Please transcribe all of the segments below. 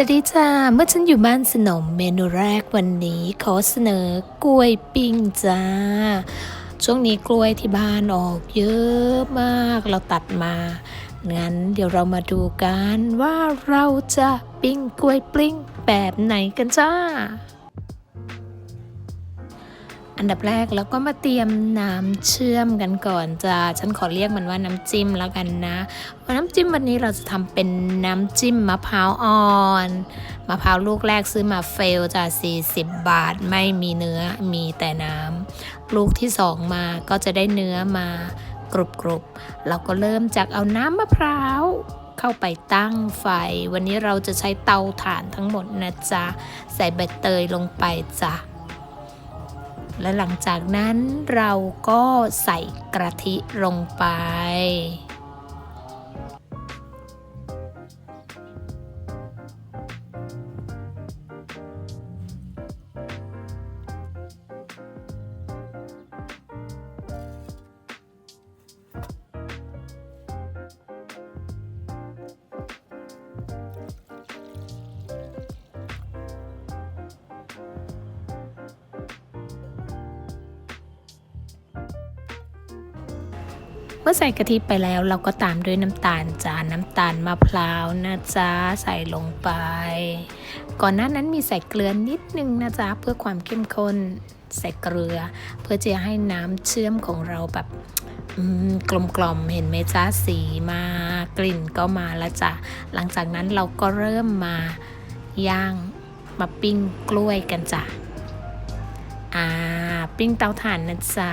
วัสดีจ้า เมื่อฉันอยู่บ้านสนมเมนูแรกวันนี้ขอเสนอกล้วยปิ้งจ้า ช่วงนี้กล้วยที่บ้านออกเยอะมากเราตัดมา งั้นเดี๋ยวเรามาดูกันว่าเราจะปิ้งกล้วยปิ้งแบบไหนกันจ้า อันดับแรกเราก็มาเตรียมน้ำเชื่อมกันก่อนจ้าฉันขอเรียกมันว่าน้ำจิ้มแล้วกันนะน้ำจิ้มวันนี้เราจะทำเป็นน้ำจิ้มมะพร้าวอ่อนมะพร้าวลูกแรกซื้อมาเฟลจ้า40 บาทไม่มีเนื้อมีแต่น้ำลูกที่สองมาก็จะได้เนื้อมากรุบๆเราก็เริ่มจากเอาน้ำมะพร้าวเข้าไปตั้งไฟ วันนี้เราจะใช้เตาถ่านทั้งหมดนะจ๊ะ ใส่ใบเตยลงไปจ้ะ และหลังจากนั้นเราก็ใส่กะทิลงไป มื่อใส่กะทิไปแล้วเราก็ตามด้วยน้ำตาลจานน้ำตาลมะพร้าวนะจ๊ะใส่ลงไป ก่อนหน้านั้นมีใส่เกลือนิดนึงนะจ๊ะเพื่อความเข้มข้นใส่เกลือ เพื่อจะให้น้ำเชื่อมของเราแบบกลมกล่อมๆเห็นไหมจ๊ะสีมากลิ่นก็มาแล้วจ้ะหลังจากนั้นเราก็เริ่มมาย่างมาปิ้งกล้วยกันจ้ะอ่า ปิ้งเตาถ่านนะจ๊ะ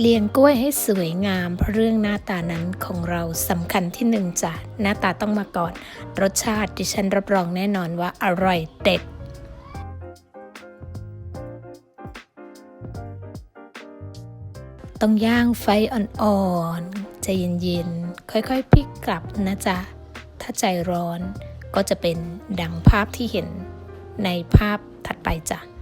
เลี้ยงกล้วยให้สวยงาม เพราะเรื่องหน้าตานั้นของเราสำคัญที่หนึ่งจ้ะหน้าตาต้องมาก่อน รสชาติดิฉันรับรองแน่นอนว่าอร่อยเด็ดต้องย่างไฟอ่อนๆใจเย็นๆ ค่อยๆพลิกกลับนะจ๊ะ ถ้าใจร้อนก็จะเป็นดังภาพที่เห็นในภาพถัดไปจ้ะ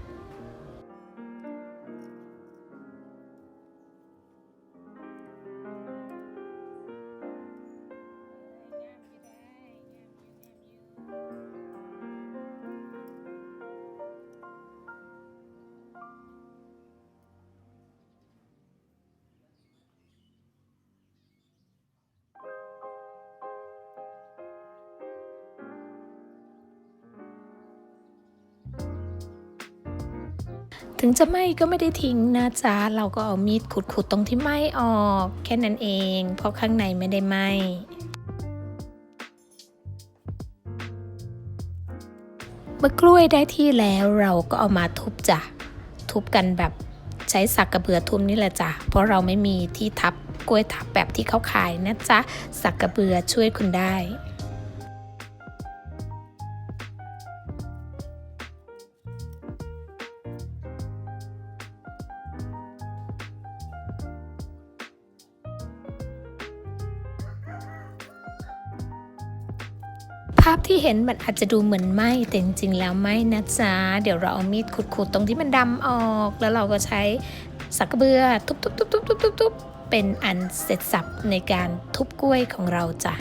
ถึงจะไหม้ก็ไม่ได้ทิ้งนะจ๊ะ เราก็เอามีดขุดๆตรงที่ไหม้ออก แค่นั้นเอง เพราะข้างในไม่ได้ไหม้เมื่อกล้วยได้ที่แล้วเราก็เอามาทุบจ้ะ ทุบกันแบบใช้สักกระเบือทุบนี่แหละจ้ะ เพราะเราไม่มีที่ทับกล้วยทับแบบที่เขาขายนะจ๊ะ สักกระเบือช่วยคุณได้ ภาพที่เห็นมันอาจจะดูเหมือนไหมแต่จริงๆแล้วไม่นะจ๊ะ เดี๋ยวเราเอามีดขุดๆตรงที่มันดำออก แล้วเราก็ใช้สักกระเบือทุบๆๆๆๆๆเป็นอันเสร็จสับในการทุบกล้วยของเราจ้ะ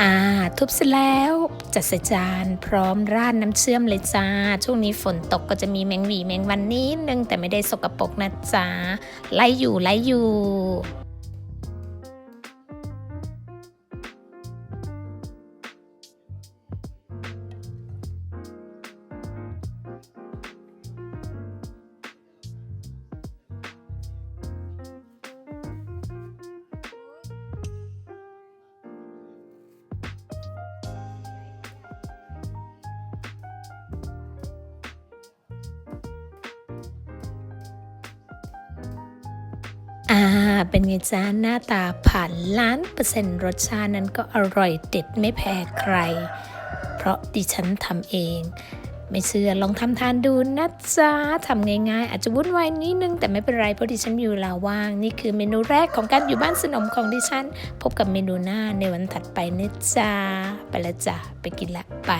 อ่า ทุบเสร็จแล้วจัดใส่จานพร้อมราดน้ำเชื่อมเลยจ้า ช่วงนี้ฝนตกก็จะมีแมงหวีแมงวันนิดนึงแต่ไม่ได้สกปรกนะจ้าไล่อยู่ไล่อยู่ อ่า เป็นไงจ้าหน้าตาผ่านล้านเปอร์เซ็นต์รสชาตินั้นก็อร่อยเด็ดไม่แพ้ใคร เพราะดิฉันทำเอง ไม่เชื่อลองทำทานดูนะจ๊ะทำง่ายๆ อาจจะวุ่นวายนิดนึง แต่ไม่เป็นไรเพราะดิฉันมีเวลาว่าง นี่คือเมนูแรกของการอยู่บ้านสนมของดิฉัน พบกับเมนูหน้าในวันถัดไปนะจ๊ะไปละจ้ะไปกินละไป